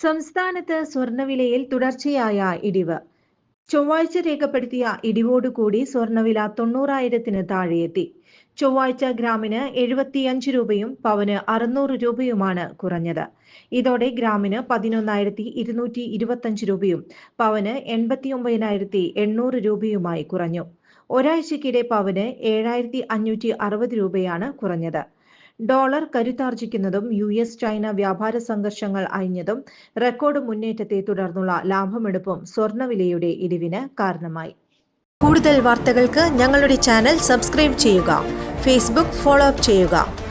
സംസ്ഥാനത്ത് സ്വർണവിലയിൽ തുടർച്ചയായ ഇടിവ്. ചൊവ്വാഴ്ച രേഖപ്പെടുത്തിയ ഇടിവോടുകൂടി സ്വർണവില തൊണ്ണൂറായിരത്തിന് താഴെയെത്തി. ചൊവ്വാഴ്ച ഗ്രാമിന് എഴുപത്തിയഞ്ച് രൂപയും പവന് അറുന്നൂറ് രൂപയുമാണ് കുറഞ്ഞത്. ഇതോടെ ഗ്രാമിന് പതിനൊന്നായിരത്തി ഇരുന്നൂറ്റി ഇരുപത്തഞ്ച് രൂപയും പവന് എൺപത്തി ഒമ്പതിനായിരത്തി എണ്ണൂറ് രൂപയുമായി കുറഞ്ഞു. ഒരാഴ്ചക്കിടെ പവന് ഏഴായിരത്തി അഞ്ഞൂറ്റി അറുപത് രൂപയാണ് കുറഞ്ഞത്. ഡോളർ കരുത്താർജിക്കുന്നതും യു എസ് ചൈന വ്യാപാര സംഘർഷങ്ങൾ അയഞ്ഞതും റെക്കോർഡ് മുന്നേറ്റത്തെ തുടർന്നുള്ള ലാഭമെടുപ്പും സ്വർണവിലയുടെ ഇടിവിന് കാരണമായി. കൂടുതൽ വാർത്തകൾക്ക് ഞങ്ങളുടെ ചാനൽ സബ്സ്ക്രൈബ് ചെയ്യുക ഫേസ്ബുക്ക് ഫോളോ അപ്പ് ചെയ്യുക.